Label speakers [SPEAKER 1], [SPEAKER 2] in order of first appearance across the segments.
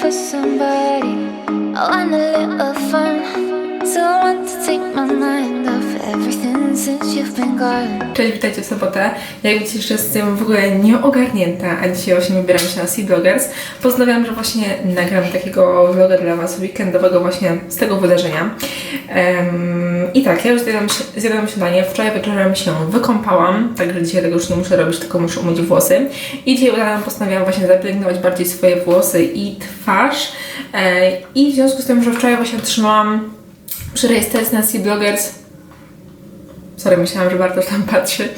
[SPEAKER 1] for somebody. I want a little fun. So I want to take my mind off everything
[SPEAKER 2] Cześć, witajcie w sobotę. Jak widzicie, jeszcze jestem w ogóle nieogarnięta, a dzisiaj właśnie wybieram się na Sea Bloggers. Postanowiłam, że właśnie nagram takiego vloga dla Was weekendowego właśnie z tego wydarzenia. Em, I tak, ja już zjadłam, zjadłam śniadanie. Wczoraj wieczorem się wykąpałam, także dzisiaj tego już nie muszę robić, tylko muszę umyć włosy. I dzisiaj rano postanowiłam właśnie zapielęgnować bardziej swoje włosy i twarz. E, I w związku z tym, że wczoraj właśnie otrzymałam przy rejestracji na Sea Bloggers Sorry, myślałam, że Bartosz tam patrzy.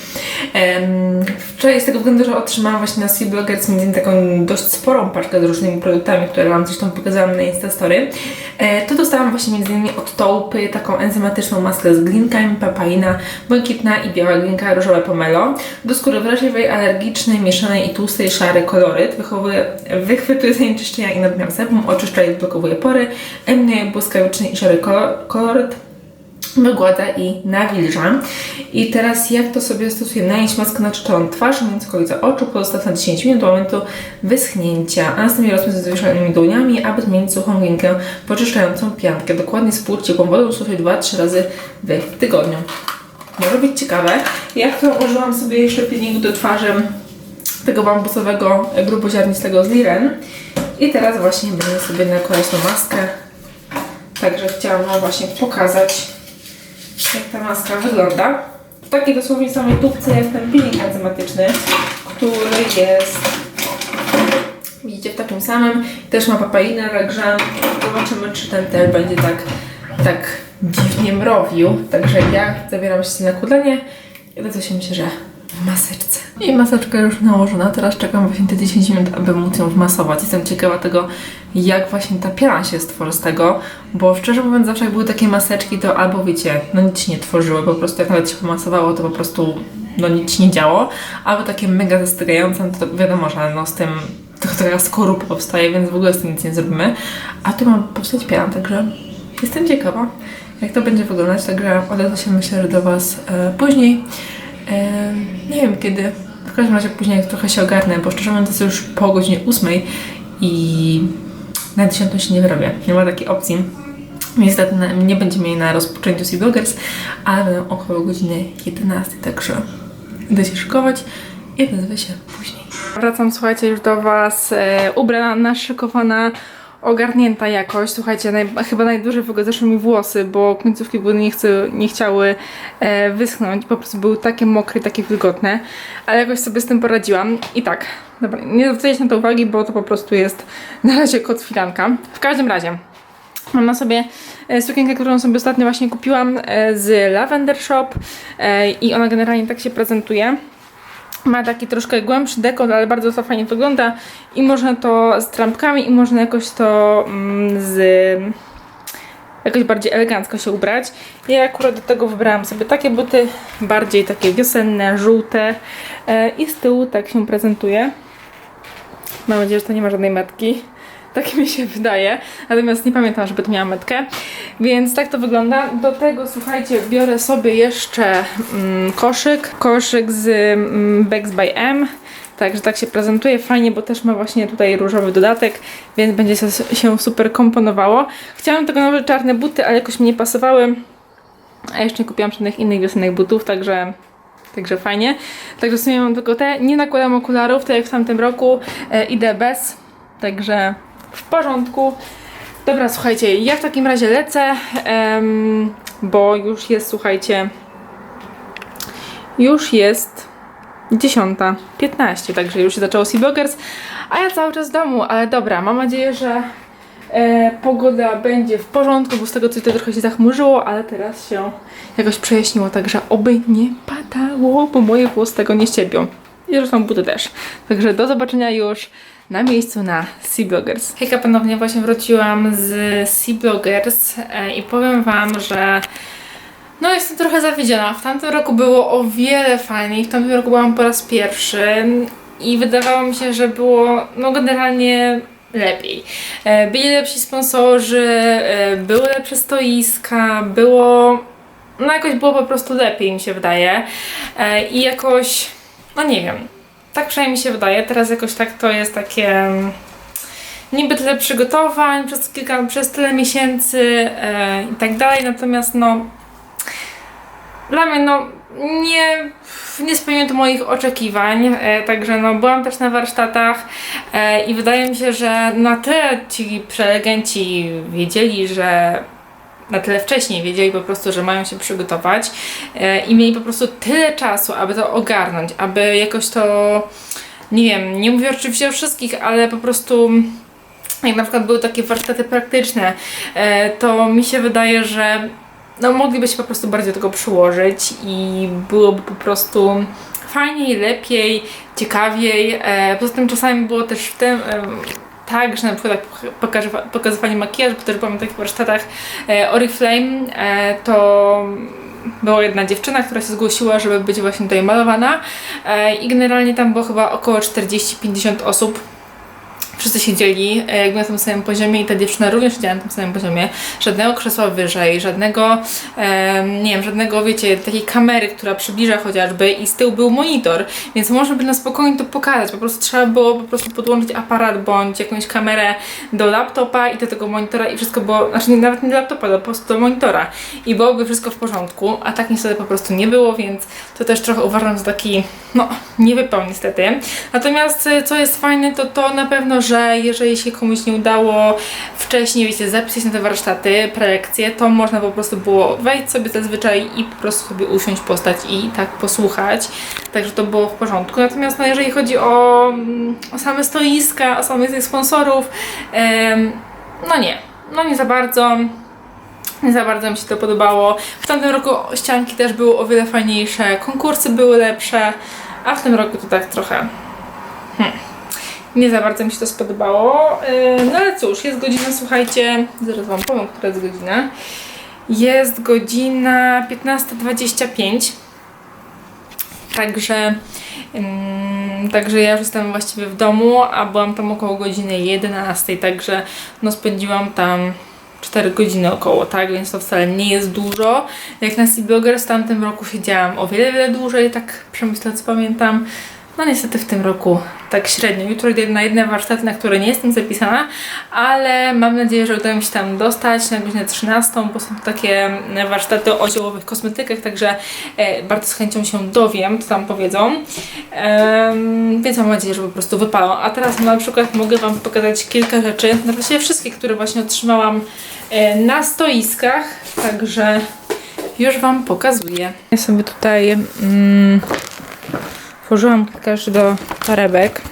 [SPEAKER 2] Wczoraj z tego względu, że otrzymałam właśnie na Sea Bloggers między taką dość sporą paczkę z różnymi produktami, które Wam zresztą pokazałam na Instastory, e, to dostałam właśnie między innymi od Taupy taką enzymatyczną maskę z glinkami, papaina, błękitna i biała glinka, różowe pomelo. Do skóry wrażliwej, alergicznej, mieszanej i tłustej, szary koloryt. Wychowuje, wychwytuje zanieczyszczenia i nadmiar sebum, oczyszcza i odblokowuje pory, eliminuje błyskawiczny i szary kolor, koloryt, wygładza i nawilża. I teraz jak to sobie stosuję? Nanieść maskę na czyczoną twarz, między okolice oczu, pozostaw na 10 minut do momentu wyschnięcia, a następnie rozmyć z zawieszonymi dłoniami, aby zmienić suchą glinkę poczyszczającą piankę. Dokładnie spłuć ciepłą wodą, słuchaj 2-3 razy w tygodniu. Może być ciekawe. Ja którą użyłam sobie jeszcze pilniku do twarzy tego bambusowego, gruboziarnistego z Liren. I teraz właśnie będę sobie nakładać tą maskę. Także chciałam Wam właśnie pokazać, jak ta maska wygląda. W takiej dosłownie samej tubce jak ten peeling enzymatyczny, który jest, widzicie, w takim samym. Też ma papainę, także zobaczymy, czy ten też będzie tak, tak dziwnie mrowił. Także ja zabieram się na kudlenie i to się myślę, że w maseczce. I maseczka już nałożona, teraz czekam właśnie te 10 minut, aby móc ją wmasować. Jestem ciekawa tego, jak właśnie ta piana się stworzy z tego, bo szczerze mówiąc zawsze jak były takie maseczki, to albo wiecie, no nic się nie tworzyły, po prostu jak nawet się pomasowało, to po prostu no nic się nie działo, albo takie mega zastygające, no to wiadomo, że no z tym tylko taka skorupa powstaje, więc w ogóle z tym nic nie zrobimy. A tu ma powstać piana, także jestem ciekawa, jak to będzie wyglądać, także odezwę się myślę, że do Was e, później. Nie wiem kiedy. W każdym razie później trochę się ogarnę, bo szczerze mówiąc jest już po godzinie 8 i na 10 się nie wyrobię. Nie ma takiej opcji. Niestety nie będziemy mieli na rozpoczęciu Sea Bloggers, ale około godziny 11, także idę się szykować i odezwę się później. Wracam, słuchajcie, już do Was e, ubrana, naszykowana, ogarnięta jakoś. Słuchajcie, naj, chyba najdłużej w ogóle zeszły mi włosy, bo końcówki były nie, chcę, nie chciały e, wyschnąć. Po prostu były takie mokre, takie wilgotne. Ale jakoś sobie z tym poradziłam. I tak, dobra, nie zwracajcie na to uwagi, bo to po prostu jest na razie kot filanka. W każdym razie, Mam na sobie e, sukienkę, którą sobie ostatnio właśnie kupiłam e, z Lavender Shop e, i ona generalnie tak się prezentuje. Ma taki troszkę głębszy dekolt, ale bardzo to fajnie wygląda i można to z trampkami i można jakoś to mm, z jakoś bardziej elegancko się ubrać. Ja akurat do tego wybrałam sobie takie buty, bardziej takie wiosenne, żółte e, i z tyłu tak się prezentuje. Mam nadzieję, że to nie ma żadnej metki. Tak mi się wydaje. Natomiast nie pamiętam, żeby to miała metkę. Więc tak to wygląda. Do tego, słuchajcie, biorę sobie jeszcze mm, koszyk. Koszyk z mm, Bags by M. Także tak się prezentuje fajnie, bo też ma właśnie tutaj różowy dodatek, więc będzie się, super komponowało. Chciałam tego nowe czarne buty, ale jakoś mi nie pasowały. A jeszcze nie kupiłam żadnych innych wiosennych butów, także Także fajnie. Także w sumie mam tylko te. Nie nakładam okularów, tak jak w tamtym roku. E, idę bez. Także w porządku. Dobra, słuchajcie, ja w takim razie lecę, em, bo już jest, słuchajcie, już jest 10.15, także już się zaczęło Sea Bloggers, a ja cały czas w domu, ale dobra, mam nadzieję, że e, pogoda będzie w porządku, bo z tego co tutaj trochę się zachmurzyło, ale teraz się jakoś przejaśniło, także oby nie padało, bo moje włosy tego nie ścierpią. I zresztą buty też. Także do zobaczenia już na miejscu na Sea Bloggers. Hejka, ponownie właśnie wróciłam z Sea Bloggers e, i powiem Wam, że no jestem trochę zawiedziona. W tamtym roku było o wiele fajniej. W tamtym roku byłam po raz pierwszy i wydawało mi się, że było no generalnie lepiej. E, Byli lepsi sponsorzy, e, były lepsze stoiska, było no jakoś było po prostu lepiej mi się wydaje. I jakoś no nie wiem. Tak przynajmniej mi się wydaje. Teraz jakoś tak to jest takie mm, niby tyle przygotowań przez kilka, przez tyle miesięcy e, i tak dalej, natomiast no dla mnie no nie, nie spełniło to moich oczekiwań, e, także no byłam też na warsztatach e, i wydaje mi się, że na tyle ci prelegenci wiedzieli, że na tyle wcześniej wiedzieli po prostu, że mają się przygotować e, i mieli po prostu tyle czasu, aby to ogarnąć, aby jakoś to, nie wiem, nie mówię oczywiście o wszystkich, ale po prostu jak na przykład były takie warsztaty praktyczne, e, to mi się wydaje, że no, mogliby się po prostu bardziej do tego przyłożyć i byłoby po prostu fajniej, lepiej, ciekawiej. E, poza tym czasami było też w tym tak, że na przykład pokazywa- pokazywanie makijażu, bo też byłam na takich warsztatach e, Oriflame, e, to była jedna dziewczyna, która się zgłosiła, żeby być właśnie tutaj malowana e, i generalnie tam było chyba około 40-50 osób. Wszyscy siedzieli e, jakby na tym samym poziomie i ta dziewczyna również siedziała na tym samym poziomie. Żadnego krzesła wyżej, żadnego, nie wiem, żadnego, wiecie, takiej kamery, która przybliża chociażby i z tyłu był monitor, więc można by na spokojnie to pokazać. Po prostu trzeba było po prostu podłączyć aparat bądź jakąś kamerę do laptopa i do tego monitora i wszystko było, znaczy nawet nie do laptopa, do, po prostu do monitora i byłoby wszystko w porządku, a tak niestety po prostu nie było, więc to też trochę uważam za taki, no, niewypał niestety. Natomiast y, co jest fajne, to to na pewno, że jeżeli się komuś nie udało wcześniej, wiecie, zapisać na te warsztaty, prelekcje, to można po prostu było wejść sobie zazwyczaj i po prostu sobie usiąść, postać i tak posłuchać. Także to było w porządku. Natomiast no, jeżeli chodzi o, mm, o same stoiska, o samych tych sponsorów, no nie, no nie za bardzo. Nie za bardzo mi się to podobało. W tamtym roku ścianki też były o wiele fajniejsze, konkursy były lepsze, a w tym roku to tak trochę. Hmm. Nie za bardzo mi się to spodobało. Yy, No ale cóż, jest godzina, słuchajcie, zaraz Wam powiem, która jest godzina. Jest godzina 15.25. Także, ym, także ja już jestem właściwie w domu, a byłam tam około godziny 11, także no spędziłam tam 4 godziny około, tak, więc to wcale nie jest dużo. Jak na C-Blogger w tamtym roku siedziałam o wiele, wiele dłużej, tak przemyślę co pamiętam. No niestety w tym roku tak średnio. Jutro idę na jedne warsztaty, na które nie jestem zapisana, ale mam nadzieję, że uda mi się tam dostać na godzinę 13, bo są to takie warsztaty o ziołowych kosmetykach, także e, bardzo z chęcią się dowiem, co tam powiedzą. Em, więc mam nadzieję, że po prostu wypalą. A teraz na przykład mogę Wam pokazać kilka rzeczy, na właściwie wszystkie, które właśnie otrzymałam e, na stoiskach, także już Wam pokazuję. Ja sobie tutaj mm, włożyłam rzeczy do torebek.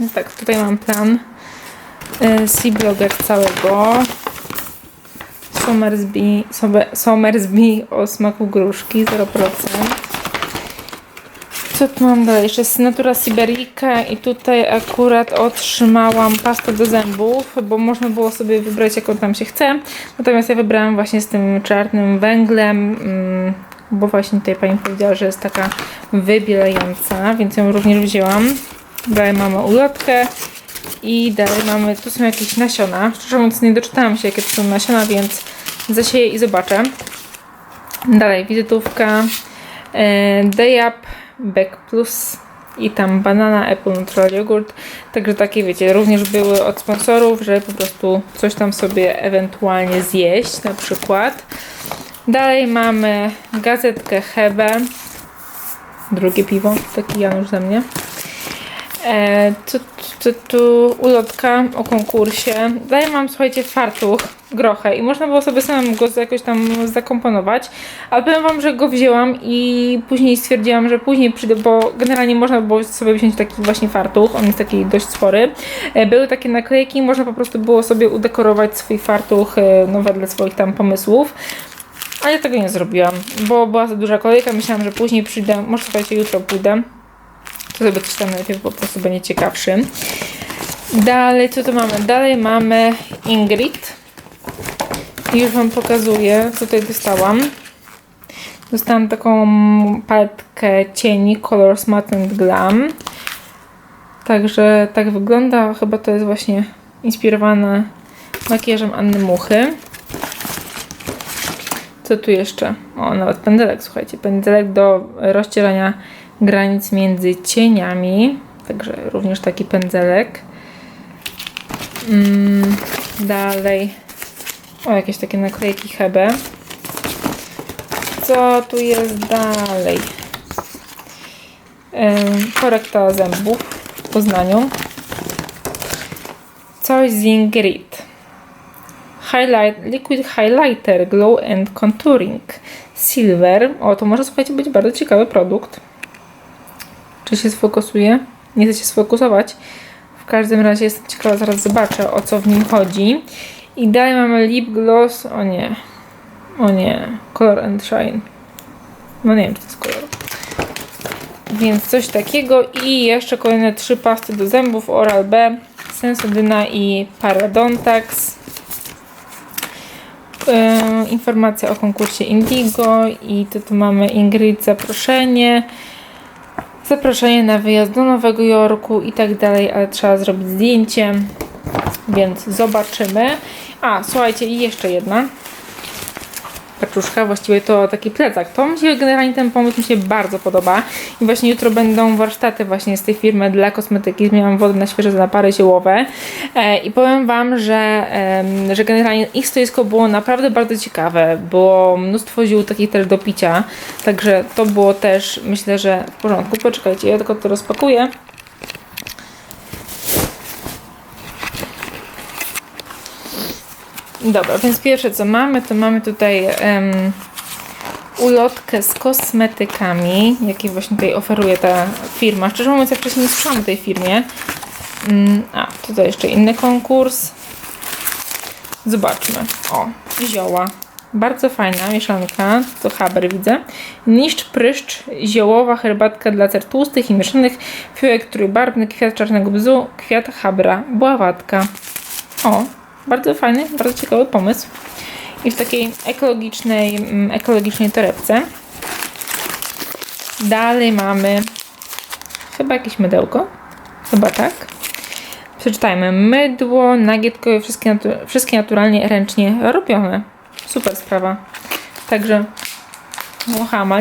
[SPEAKER 2] Więc tak, tutaj mam plan e, Sea-Blogger całego. Somersby, Somersby o smaku gruszki 0%. Co tu mam dalej? Jeszcze jest Natura Siberica i tutaj akurat otrzymałam pastę do zębów, bo można było sobie wybrać jaką tam się chce. Natomiast ja wybrałam właśnie z tym czarnym węglem, mm, bo właśnie tutaj pani powiedziała, że jest taka wybielająca, więc ją również wzięłam. Dalej mamy ulotkę i dalej mamy, tu są jakieś nasiona. Szczerze mówiąc nie doczytałam się jakie to są nasiona, więc zasieję i zobaczę. Dalej wizytówka e, Day Up Back Plus i tam banana, apple, natural jogurt. Także takie wiecie, również były od sponsorów, że po prostu coś tam sobie ewentualnie zjeść na przykład. Dalej mamy gazetkę Hebe. Drugie piwo, taki Janusz ze mnie. E, tu, tu, tu ulotka o konkursie. Dalej mam, słuchajcie, fartuch, grochę i można było sobie samemu go jakoś tam zakomponować, ale powiem Wam, że go wzięłam i później stwierdziłam, że później przyjdę, bo generalnie można było sobie wziąć taki właśnie fartuch, on jest taki dość spory. E, były takie naklejki, można po prostu było sobie udekorować swój fartuch e, no, wedle swoich tam pomysłów. A ja tego nie zrobiłam, bo była za duża kolejka, myślałam, że później przyjdę, może słuchajcie, jutro pójdę. To sobie coś tam najpierw po prostu będzie ciekawszy. Dalej, co tu mamy? Dalej mamy Ingrid. Już Wam pokazuję, co tutaj dostałam. Dostałam taką paletkę cieni Colors Matte and Glam. Także tak wygląda. Chyba to jest właśnie inspirowane makijażem Anny Muchy. Co tu jeszcze? O, nawet pędzelek, słuchajcie. Pędzelek do rozcierania granic między cieniami. Także również taki pędzelek. Mm, dalej. O, jakieś takie naklejki Hebe. Co tu jest dalej? Korekta zębów w Poznaniu. Coś z Ingrid. Highlight, liquid highlighter, glow and contouring. Silver. O, to może słuchajcie być bardzo ciekawy produkt. Czy się sfokusuje? Nie chcę się sfokusować. W każdym razie jestem ciekawa, zaraz zobaczę o co w nim chodzi. I dalej mamy lip gloss. O nie. O nie. Color and shine. No nie wiem, czy to jest kolor. Więc coś takiego. I jeszcze kolejne trzy pasty do zębów Oral B, Sensodyna i Parodontax. Yy, informacja o konkursie Indigo i tu, tu mamy Ingrid zaproszenie. Zaproszenie na wyjazd do Nowego Jorku i tak dalej, ale trzeba zrobić zdjęcie, więc zobaczymy. A, słuchajcie, i jeszcze jedna paczuszka, właściwie to taki plecak. To mi się generalnie ten pomysł mi się bardzo podoba i właśnie jutro będą warsztaty właśnie z tej firmy dla kosmetyki. Zmieniam wodę na świeże napary ziołowe e, i powiem Wam, że, em, że generalnie ich stoisko było naprawdę bardzo ciekawe. Było mnóstwo ziół takich też do picia, także to było też myślę, że w porządku. Poczekajcie, ja tylko to rozpakuję. Dobra, więc pierwsze co mamy, to mamy tutaj em, ulotkę z kosmetykami, jakie właśnie tutaj oferuje ta firma. Szczerze mówiąc, ja wcześniej nie słyszałam o tej firmie. Mm, a, tutaj jeszcze inny konkurs. Zobaczmy. O, zioła. Bardzo fajna mieszanka, to Haber widzę. Niszcz pryszcz, ziołowa herbatka dla cer tłustych i mieszanych, fiołek trójbarwny, kwiat czarnego bzu, kwiat Habra, bławatka. O, bardzo fajny, bardzo ciekawy pomysł. I w takiej ekologicznej, mm, ekologicznej torebce. Dalej mamy chyba jakieś mydełko. Chyba tak. Przeczytajmy. Mydło, nagietkowe, wszystkie, natu- wszystkie naturalnie ręcznie robione. Super sprawa. Także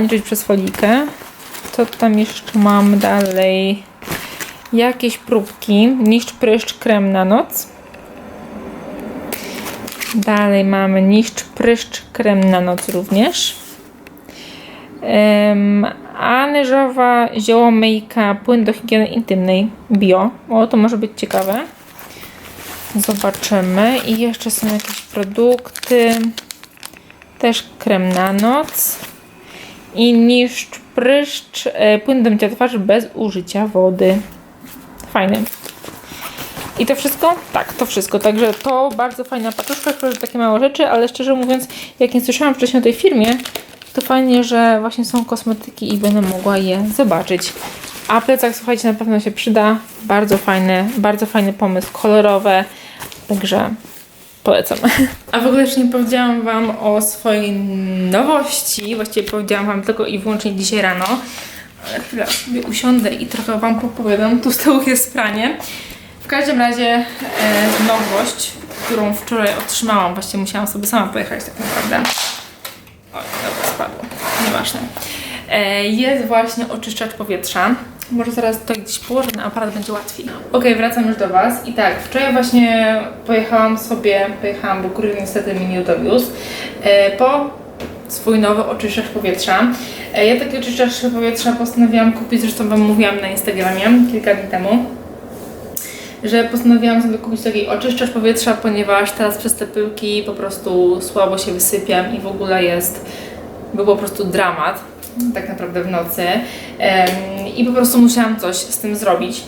[SPEAKER 2] nie czuć przez folikę. Co tam jeszcze mam dalej? Jakieś próbki. Niszcz pryszcz krem na noc. Dalej mamy niszcz pryszcz krem na noc również. Um, anyżowa ziołomyjka, płyn do higieny intymnej bio. O, to może być ciekawe. Zobaczymy. I jeszcze są jakieś produkty. Też krem na noc. I niszcz pryszcz, e, płyn do mycia twarzy bez użycia wody. Fajny. I to wszystko? Tak, to wszystko. Także to bardzo fajna paczuszka, że takie małe rzeczy, ale szczerze mówiąc, jak nie słyszałam wcześniej o tej firmie, to fajnie, że właśnie są kosmetyki i będę mogła je zobaczyć. A plecak, słuchajcie, na pewno się przyda. Bardzo fajny, bardzo fajny pomysł, kolorowe. Także polecam. A w ogóle jeszcze nie powiedziałam Wam o swojej nowości. Właściwie powiedziałam Wam tylko i wyłącznie dzisiaj rano. Ale chwilę sobie usiądę i trochę Wam popowiadam. Tu z tyłu jest pranie. W każdym razie e, nowość, którą wczoraj otrzymałam, właściwie musiałam sobie sama pojechać tak naprawdę. Oj, dobra, spadło. Nieważne. E, jest właśnie oczyszczacz powietrza. Może zaraz to gdzieś położę, ten aparat będzie łatwiej. Ok, wracam już do Was. I tak, wczoraj właśnie pojechałam sobie, pojechałam, bo kurier niestety mnie nie dowiózł, e, po swój nowy oczyszczacz powietrza. E, ja taki oczyszczacz powietrza postanowiłam kupić, zresztą Wam mówiłam na Instagramie kilka dni temu że postanowiłam sobie kupić taki oczyszczacz powietrza, ponieważ teraz przez te pyłki po prostu słabo się wysypiam i w ogóle jest, był po prostu dramat tak naprawdę w nocy i po prostu musiałam coś z tym zrobić.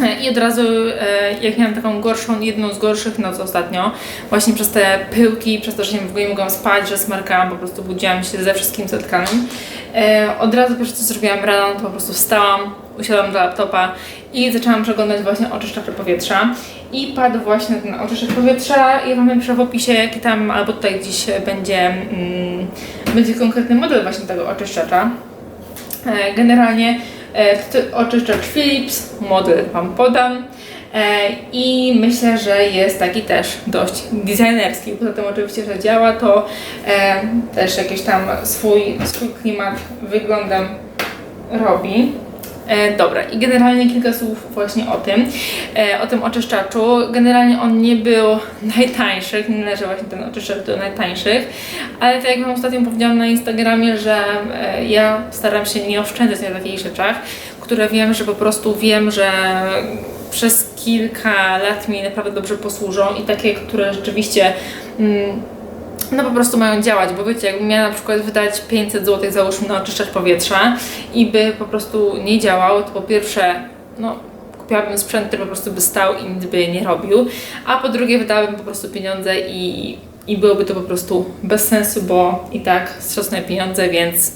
[SPEAKER 2] E, I od razu, e, jak miałam taką gorszą, jedną z gorszych nocy ostatnio, właśnie przez te pyłki, przez to, że nie, w ogóle nie mogłam spać, że smarkałam, po prostu budziłam się ze wszystkim spotkanym. E, od razu pierwsze co zrobiłam rano, to po prostu wstałam, usiadłam do laptopa i zaczęłam przeglądać właśnie oczyszczacze powietrza. I padł właśnie ten oczyszczacz powietrza. Ja napiszę w opisie, jaki tam, albo tutaj gdzieś będzie, mm, będzie konkretny model właśnie tego oczyszczacza. E, Generalnie e, oczyszczacz Philips, model Wam podam. E, I myślę, że jest taki też dość designerski. Poza tym oczywiście, że działa, to e, też jakiś tam swój, swój klimat wyglądem robi. E, dobra, i generalnie kilka słów właśnie o tym, e, o tym oczyszczaczu. Generalnie on nie był najtańszy, nie należy właśnie ten oczyszczacz do najtańszych, ale tak jak Wam ostatnio powiedziałam na Instagramie, że e, ja staram się nie oszczędzać na takich rzeczach, które wiem, że po prostu wiem, że przez kilka lat mi naprawdę dobrze posłużą i takie, które rzeczywiście mm, no po prostu mają działać, bo wiecie, jakbym miała na przykład wydać 500 zł załóżmy na oczyszczacz powietrza i by po prostu nie działał, to po pierwsze, no kupiłabym sprzęt, który po prostu by stał i nic by nie robił, a po drugie wydałabym po prostu pieniądze i, i byłoby to po prostu bez sensu, bo i tak stracone pieniądze, więc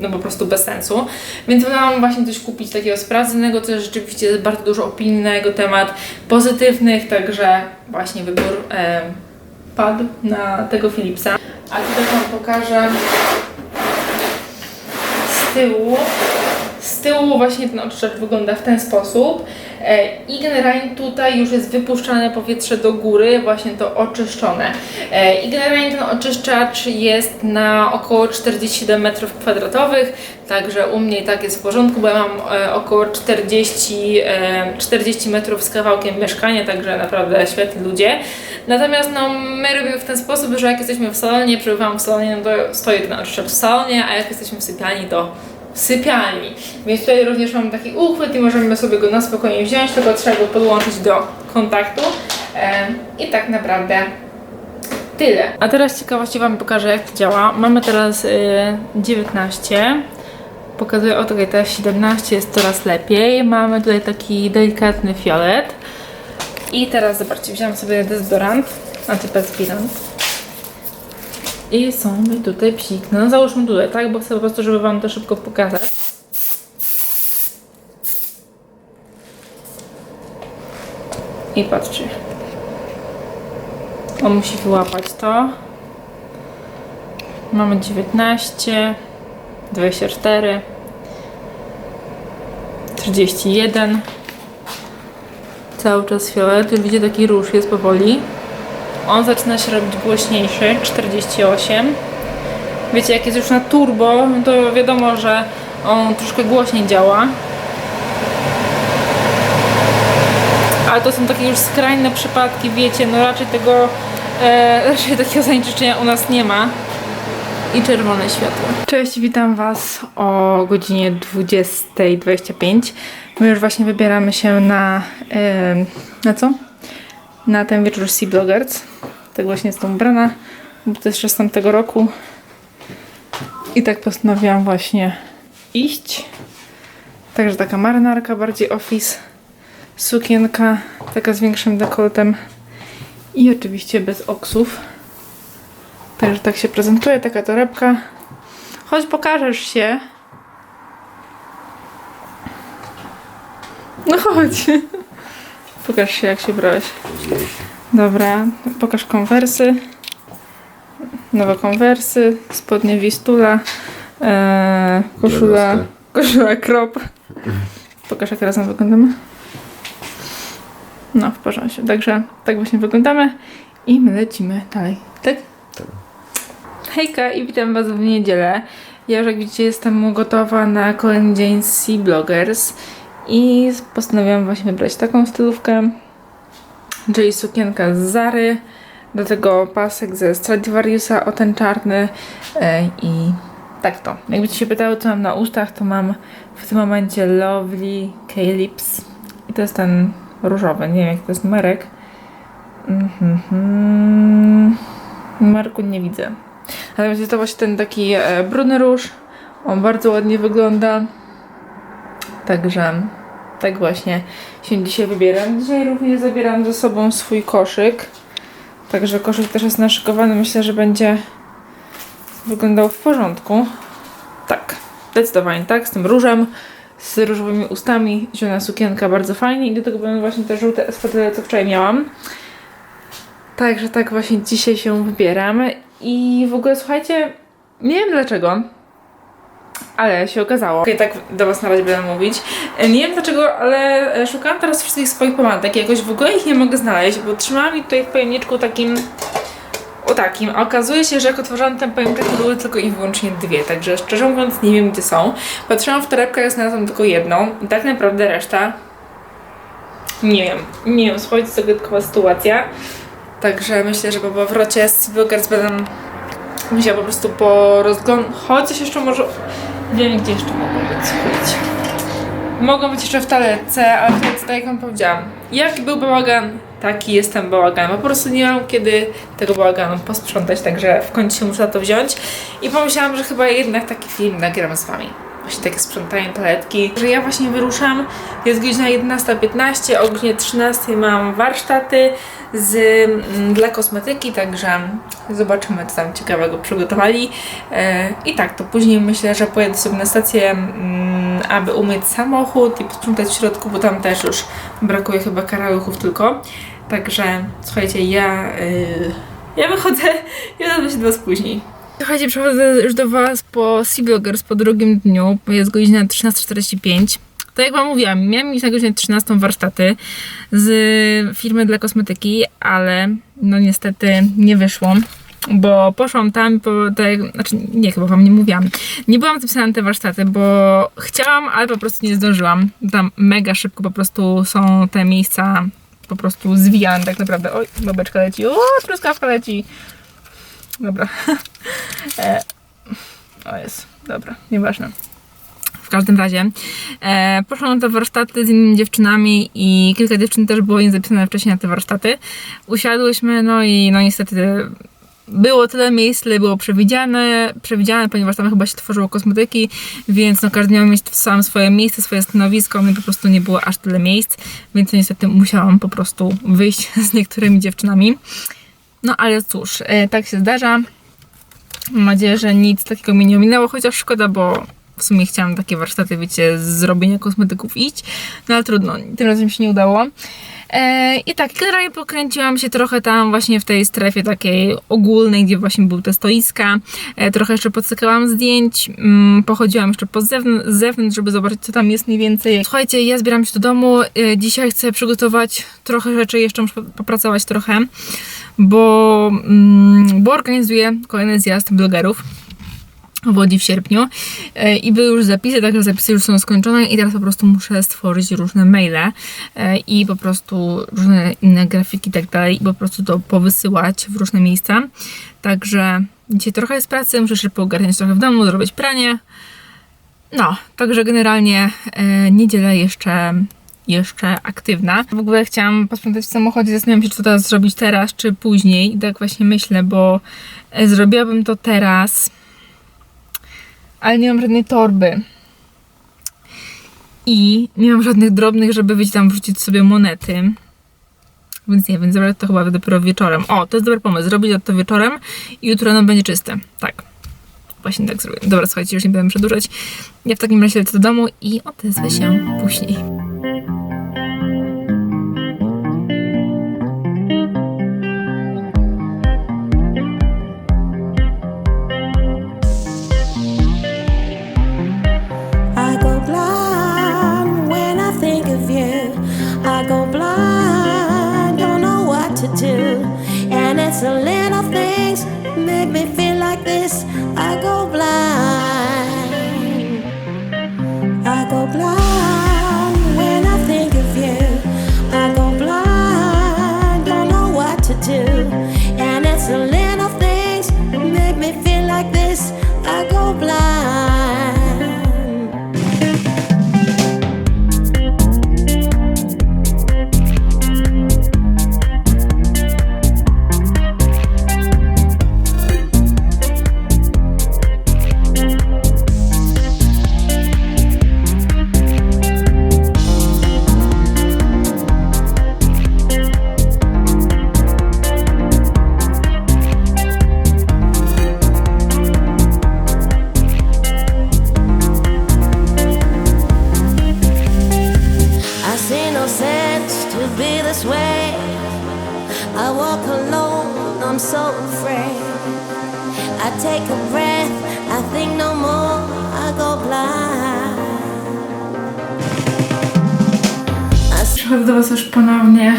[SPEAKER 2] no po prostu bez sensu. Więc wolałam właśnie coś kupić takiego sprawdzonego, co rzeczywiście jest bardzo dużo jego temat, pozytywnych, także właśnie wybór padł na tego Philipsa. A tutaj Wam pokażę z tyłu. Z tyłu właśnie ten oczyszczacz wygląda w ten sposób e, i generalnie tutaj już jest wypuszczane powietrze do góry, właśnie to oczyszczone. E, I generalnie ten oczyszczacz jest na około 47 m2, także u mnie tak jest w porządku, bo ja mam e, około 40, e, 40 metrów z kawałkiem mieszkania, także naprawdę świetni ludzie. Natomiast no, my robimy w ten sposób, że jak jesteśmy w salonie, przebywam w salonie, no to stoi ten oczyszczacz w salonie, a jak jesteśmy w sypialni, to sypialni. Więc tutaj również mamy taki uchwyt i możemy sobie go na spokojnie wziąć, tylko trzeba go podłączyć do kontaktu. I tak naprawdę tyle. A teraz ciekawości Wam pokażę, jak to działa. Mamy teraz y, 19. Pokazuję, o tutaj teraz 17 jest coraz lepiej. Mamy tutaj taki delikatny fiolet. I teraz zobaczcie, wziąłem sobie dezodorant, antyperspirant. I są mi tutaj psikne. No załóżmy tutaj, tak? Bo chcę po prostu, żeby Wam to szybko pokazać. I patrzcie. On musi wyłapać to. Mamy 19, 24, 31. Cały czas fiolet. Widzicie, taki róż jest powoli. On zaczyna się robić głośniejszy, 48. Wiecie, jak jest już na turbo, to wiadomo, że on troszkę głośniej działa. Ale to są takie już skrajne przypadki, wiecie, no raczej tego, e, raczej takiego zanieczyszczenia u nas nie ma. I czerwone światło. Cześć, witam Was o godzinie 20.25. My już właśnie wybieramy się na, na co? Na ten wieczór Sea Bloggers. Tak właśnie jestem ubrana, bo to jest jeszcze z tamtego roku. I tak postanowiłam właśnie iść. Także taka marynarka, bardziej office, sukienka, taka z większym dekoltem i oczywiście bez oksów. Także tak się prezentuje, taka torebka. Chodź, pokażesz się. No chodź. Pokaż się, jak się brałeś. Dobra, pokaż konwersy. Nowe konwersy, spodnie Wistula, e, koszula, koszula krop. Pokaż, jak razem wyglądamy. No, w porządku. Także tak właśnie wyglądamy i my lecimy dalej. Tak?
[SPEAKER 3] Tak.
[SPEAKER 2] Hejka i witam Was w niedzielę. Ja już jak widzicie jestem gotowa na kolejny dzień Sea Bloggers i postanowiłam właśnie wybrać taką stylówkę, czyli sukienka z Zary, do tego pasek ze Stradivariusa, o ten czarny e, i tak to. Jakbyście się pytały co mam na ustach, to mam w tym momencie Lovely K-Lips i to jest ten różowy, nie wiem jak to jest numerek. Mhm. Numerku nie widzę. Natomiast jest to właśnie ten taki e, brudny róż. On bardzo ładnie wygląda. Także tak właśnie się dzisiaj wybieram. Dzisiaj również zabieram ze sobą swój koszyk. Także koszyk też jest naszykowany. Myślę, że będzie wyglądał w porządku. Tak, zdecydowanie tak, z tym różem, z różowymi ustami, zielona sukienka, bardzo fajnie i do tego będą właśnie te żółte espadrille, co wczoraj miałam. Także tak właśnie dzisiaj się wybieram i w ogóle słuchajcie, nie wiem dlaczego, ale się okazało. Okej, tak do Was na razie będę mówić. E, Nie wiem dlaczego, ale e, szukałam teraz wszystkich swoich pomadek. Jakoś w ogóle ich nie mogę znaleźć, bo trzymałam je tutaj w pojemniczku takim o takim, a okazuje się, że jak otworzyłam ten pamiętnik, to były tylko i wyłącznie dwie, także szczerze mówiąc nie wiem gdzie są. Patrzyłam w torebkach, znalazłam tylko jedną i tak naprawdę reszta nie wiem, nie wiem, słuchajcie, zagadkowa sytuacja. Także myślę, że po powrocie z Bloggers będę musiała po prostu porozglądać, chociaż jeszcze może, wiem gdzie jeszcze mogą być, słuchajcie. Mogą być jeszcze w talece, ale to tak jak wam powiedziałam. Jaki był bałagan, taki jestem bałagan. Po prostu nie mam kiedy tego bałaganu posprzątać, także w końcu się muszę to wziąć. I pomyślałam, że chyba jednak taki film nagram z wami. Właśnie takie sprzątanie toaletki. Że ja właśnie wyruszam, jest godzina 11.15, o godzinie 13.00 mam warsztaty z, mm, dla kosmetyki, także zobaczymy co tam ciekawego przygotowali. E, I tak, to później myślę, że pojedę sobie na stację, mm, aby umyć samochód i posprzątać w środku, bo tam też już brakuje chyba karaluchów tylko. Także słuchajcie, ja, y, ja wychodzę i odezwę się do Was później. Słuchajcie, przechodzę już do Was po Sea Bloggers po drugim dniu, jest godzina 13.45. Tak jak Wam mówiłam, miałam mieć na godzinę 13 warsztaty z firmy dla kosmetyki, ale no niestety nie wyszło. Bo poszłam tam, po, tak, znaczy nie, chyba wam nie mówiłam. Nie byłam zapisana na te warsztaty, bo chciałam, ale po prostu nie zdążyłam. Tam mega szybko po prostu są te miejsca po prostu zwijane tak naprawdę. Oj, babeczka leci, o, truskawka leci. Dobra. e, o jest, dobra, nieważne. Każdym razie e, poszłam na te warsztaty z innymi dziewczynami i kilka dziewczyn też było niezapisane wcześniej na te warsztaty. Usiadłyśmy, no i no niestety było tyle miejsc, ile było przewidziane, przewidziane, ponieważ tam chyba się tworzyło kosmetyki, więc no każdy miał mieć sam swoje miejsce, swoje stanowisko, no i po prostu nie było aż tyle miejsc, więc niestety musiałam po prostu wyjść z niektórymi dziewczynami. No ale cóż, e, tak się zdarza. Mam nadzieję, że nic takiego mi nie ominęło, chociaż szkoda, bo w sumie chciałam takie warsztaty, wiecie, z robienia kosmetyków iść, no ale trudno, tym razem się nie udało. E, I tak, generalnie pokręciłam się trochę tam właśnie w tej strefie takiej ogólnej, gdzie właśnie były te stoiska. E, trochę jeszcze podsykałam zdjęć, mm, pochodziłam jeszcze po zewnątrz, żeby zobaczyć, co tam jest mniej więcej. Słuchajcie, ja zbieram się do domu. E, dzisiaj chcę przygotować trochę rzeczy, jeszcze muszę popracować trochę, bo, mm, bo organizuję kolejny zjazd blogerów w Łodzi w sierpniu E, i były już zapisy, także zapisy już są skończone i teraz po prostu muszę stworzyć różne maile e, i po prostu różne inne grafiki i tak dalej i po prostu to powysyłać w różne miejsca. Także dzisiaj trochę jest pracy, muszę jeszcze poogarniać trochę w domu, zrobić pranie. No, także generalnie e, niedziela jeszcze jeszcze aktywna. W ogóle chciałam posprzątać w samochodzie, zastanawiam się, czy to teraz zrobić teraz, czy później. I tak właśnie myślę, bo zrobiłabym to teraz, ale nie mam żadnej torby. I nie mam żadnych drobnych, żeby wiecie, tam wrzucić sobie monety. Więc nie wiem, zrobię to chyba dopiero wieczorem. O, to jest dobry pomysł, zrobić to wieczorem i jutro ono będzie czyste. Tak. Właśnie tak zrobię. Dobra, słuchajcie, już nie będę przedłużać. Ja w takim razie lecę do domu i odezwę się później.
[SPEAKER 3] Blind Do
[SPEAKER 4] Was już ponownie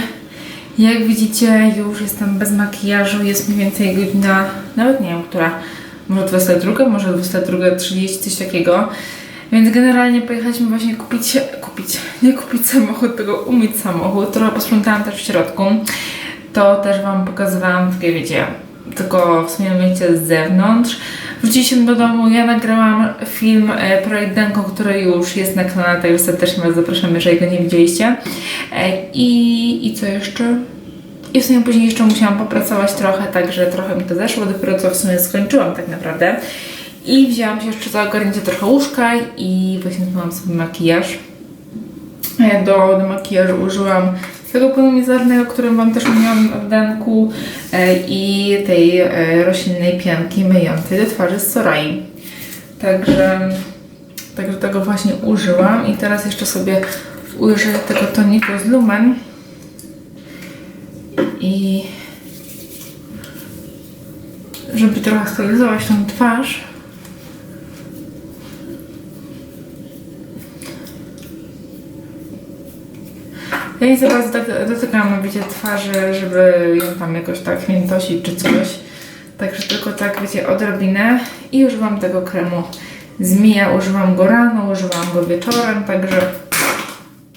[SPEAKER 2] Jak widzicie, już jestem bez makijażu, jest mniej więcej godzina, nawet nie wiem, która, może 22, może 22.30, coś takiego. Więc generalnie pojechaliśmy właśnie kupić, kupić, nie kupić samochód, tylko umyć samochód. Trochę posprzątałam też w środku. To też Wam pokazywałam, takie wiecie, tylko w sumie myjcie z zewnątrz. Wróciliśmy do domu, ja nagrałam film e, Projekt Denko, który już jest na kanale, także serdecznie Was zapraszam, jeżeli go nie widzieliście. E, I, I co jeszcze? I w sumie później jeszcze musiałam popracować trochę, także trochę mi to zeszło, dopiero co w sumie skończyłam tak naprawdę. I wzięłam się jeszcze za ogarnięcie trochę łóżka i właśnie zmyłam sobie makijaż. Ja do, do makijażu użyłam tego płynu mizernego, którym Wam też mówiłam w denku e, i tej e, roślinnej pianki myjącej do twarzy z Sorai. Także, także tego właśnie użyłam i teraz jeszcze sobie użyję tego toniku z Lumen i żeby trochę stylizować tą twarz Ja nie za bardzo tak dotykam bicie twarzy, żeby ją tam jakoś tak miętosić czy coś. Także tylko tak, wiecie, odrobinę i używam tego kremu z Mija. Używam go rano, używam go wieczorem, także...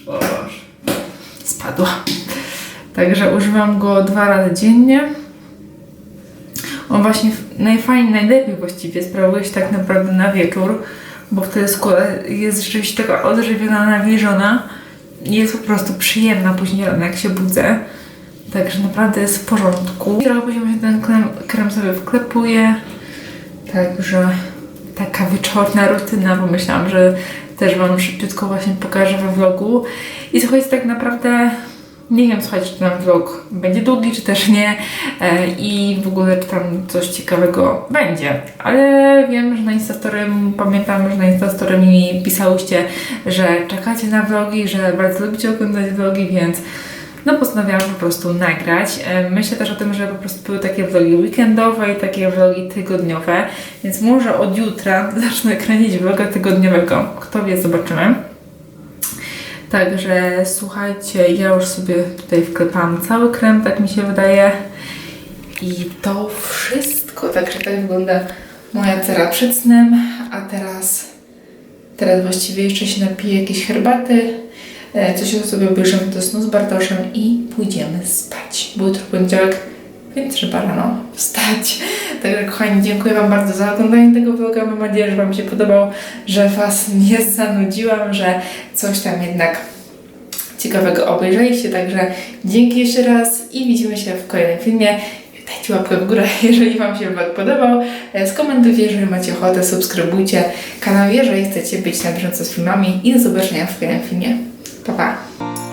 [SPEAKER 2] Boże, spadła. Także używam go dwa razy dziennie. On właśnie najfajniej, najlepiej właściwie sprawuje się tak naprawdę na wieczór, bo wtedy skóra jest rzeczywiście taka odżywiona, nawilżona jest po prostu przyjemna później rano, jak się budzę. Także naprawdę jest w porządku. I trochę później właśnie ten krem, krem sobie wklepuję. Także taka wieczorna rutyna, bo myślałam, że też Wam szybciutko właśnie pokażę we vlogu. I słuchajcie, tak naprawdę nie wiem, słuchajcie, czy ten vlog będzie długi, czy też nie e, i w ogóle czy tam coś ciekawego będzie. Ale wiem, że na Instastory, pamiętam, że na Instastory mi pisałyście, że czekacie na vlogi, że bardzo lubicie oglądać vlogi, więc no postanowiłam po prostu nagrać. E, Myślę też o tym, że po prostu były takie vlogi weekendowe i takie vlogi tygodniowe, więc może od jutra zacznę kręcić vloga tygodniowego. Kto wie, zobaczymy. Także słuchajcie, ja już sobie tutaj wklepałam cały krem, tak mi się wydaje. I to wszystko. Także tak wygląda moja cera przed snem. A teraz, teraz właściwie jeszcze się napiję jakiejś herbaty. e, Coś sobie obejrzymy do snu z Bartoszem i pójdziemy spać. Był jutro poniedziałek, więc trzeba rano wstać. Także kochani, dziękuję Wam bardzo za oglądanie tego vloga. Mam nadzieję, że Wam się podobał, że Was nie zanudziłam, że coś tam jednak ciekawego obejrzeliście. Także dzięki jeszcze raz i widzimy się w kolejnym filmie. Dajcie łapkę w górę, jeżeli Wam się vlog podobał. E, Skomentujcie, jeżeli macie ochotę, subskrybujcie kanał, jeżeli chcecie być na bieżąco z filmami i do zobaczenia w kolejnym filmie. Pa, pa!